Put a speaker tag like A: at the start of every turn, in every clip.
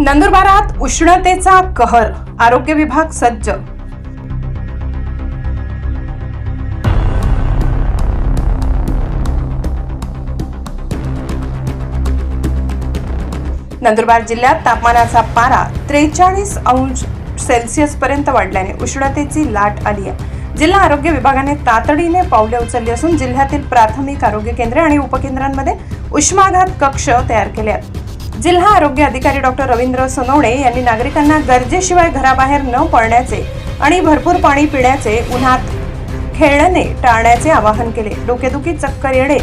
A: नंदुरबारात उष्णतेचा कहर. आरोग्य विभाग सज्ज. नंदुरबार जिल्ह्यात तापमानाचा पारा त्रेचाळीस अंश सेल्सिअस पर्यंत वाढल्याने उष्णतेची लाट आली आहे जिल्हा आरोग्य विभागाने तातडीने पावले उचलली असून जिल्ह्यातील प्राथमिक आरोग्य केंद्रे आणि उपकेंद्रांमध्ये उष्माघात कक्ष तयार केले आहेत. जिल्हा आरोग्य अधिकारी डॉक्टर रवींद्र सोनवणे यांनी नागरिकांना गरजेशिवाय घराबाहेर न पडण्याचे आणि भरपूर पाणी पिण्याचे उन्हात खेळणे टाळण्याचे आवाहन केले. डोकेदुखी चक्कर येणे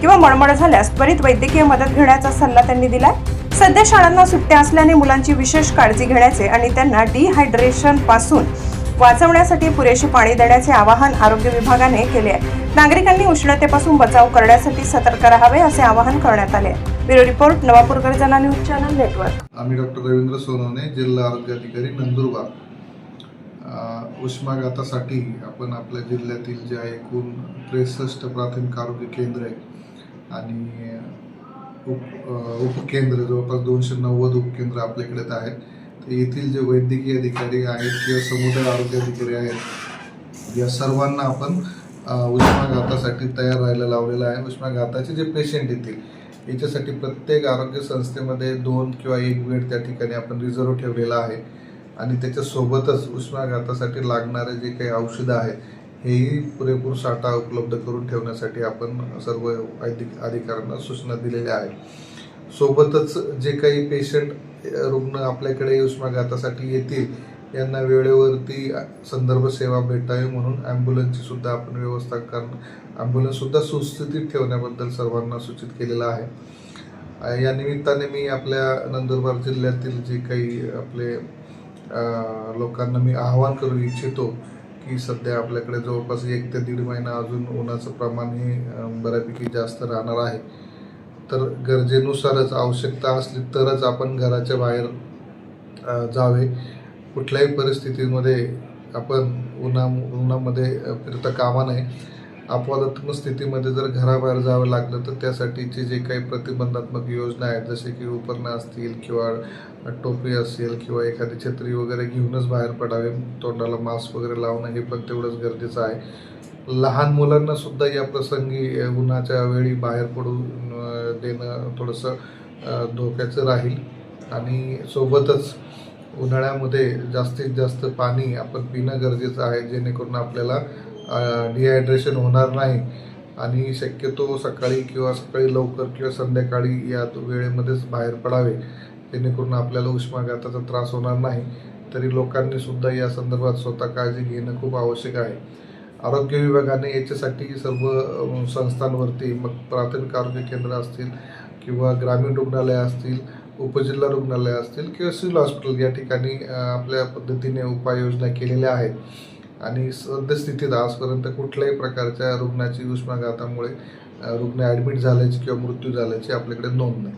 A: किंवा मळमळ झाल्यास त्वरित वैद्यकीय मदत घेण्याचा सल्ला त्यांनी दिलाय. सध्या शाळांना सुट्ट्या असल्याने मुलांची विशेष काळजी घेण्याचे आणि त्यांना डिहायड्रेशनपासून वाचवण्यासाठी पुरेसे पाणी देण्याचे आवाहन आरोग्य विभागाने केले आहे. नागरिकांनी उष्णतेपासून बचाव करण्यासाठी सतर्क राहावे असे आवाहन करण्यात आले bureau report Navapurkar Jana news channel network.
B: आम्ही डॉक्टर रवींद्र सोनवणे जिल्हा आरोग्य अधिकारी नंदुरबार. उष्माघातासाठी आपण आपल्या जिल्ह्यातील ज्या एकूण त्रेसष्ट प्राथमिक आरोग्य केंद्र आहे आणि उप उपकेंद्र जवळपास दोनशे नव्वद उपकेंद्र आपल्याकडे आहेत. तर येथील जे वैद्यकीय अधिकारी आहेत किंवा समुदाय आरोग्य अधिकारी आहेत या सर्वांना आपण उष्माघातासाठी तयार राहायला लावलेलं आहे. उष्माघाताचे जे पेशंट येतील याच्यासाठी प्रत्येक आरोग्य संस्थेमध्ये दोन किंवा एक बेड त्या ठिकाणी आपण रिझर्व ठेवलेला आहे. आणि त्याच्यासोबतच उष्माघातासाठी लागणारे जे काही औषधं आहे हेही पुरेपूर साठा उपलब्ध करून ठेवण्यासाठी आपण सर्व अधिक अधिकाऱ्यांना सूचना दिलेल्या आहेत. सोबतच जे काही पेशंट रुग्ण आपल्याकडे उष्माघातासाठी येतील यांना वेळेवरती संदर्भ सेवा भेटावी म्हणून ॲम्ब्युलन्सची सुद्धा आपण व्यवस्था करणं ॲम्ब्युलन्ससुद्धा सुस्थितीत ठेवण्याबद्दल सर्वांना सूचित केलेलं आहे. या निमित्ताने मी आपल्या नंदुरबार जिल्ह्यातील जे काही आपले लोकांना मी आवाहन करू इच्छितो की सध्या आपल्याकडे जवळपास एक ते दीड महिना अजून उन्हाचं प्रमाण हे बऱ्यापैकी जास्त राहणार आहे. तर गरजेनुसारच आवश्यकता असली तरच आपण घराच्या बाहेर जावे. कुठल्याही परिस्थितीमध्ये आपण उन्हा उन्हामध्ये फिरता कामा नये. अपवादात्मक स्थितीमध्ये जर घराबाहेर जावं लागलं तर त्यासाठीचे जे काही प्रतिबंधात्मक योजना आहेत जसे की उपकरणं असतील किंवा टोपी असेल किंवा एखादी छत्री वगैरे घेऊनच बाहेर पडावे तोंडाला मास्क वगैरे लावणं हे पण तेवढंच गरजेचं आहे. लहान मुलांना सुद्धा या प्रसंगी उन्हाच्या वेळी बाहेर पडू थोडंसं धोक्याचं राहील. आणि सोबतच उन्हाळ्यामध्ये जास्तीत जास्त पाणी आपण पिणं गरजेचं आहे जेणेकरून आपल्याला डिहायड्रेशन होणार नाही. आणि शक्यतो सकाळी किंवा सकाळी लवकर किंवा संध्याकाळी या वेळेमध्येच बाहेर पडावे जेणेकरून आपल्याला उष्माघाताचा त्रास होणार नाही. तरी लोकांनी सुद्धा या संदर्भात स्वतः काळजी घेणं खूप आवश्यक आहे. आरोग्य विभागाने याच्यासाठी सर्व संस्थांवरती मग प्राथमिक आरोग्य केंद्र असतील किंवा ग्रामीण रुग्णालय असतील उपजिल्हा रुग्णालय असतील किंवा सिव्हिल हॉस्पिटल या ठिकाणी आपल्या पद्धतीने उपाययोजना केलेल्या आहेत. आणि सद्यस्थितीत आजपर्यंत कुठल्याही प्रकारच्या रुग्णाची उष्माघातामुळे रुग्ण ॲडमिट झाल्याची किंवा मृत्यू झाल्याची आपल्याकडे नोंद नाही.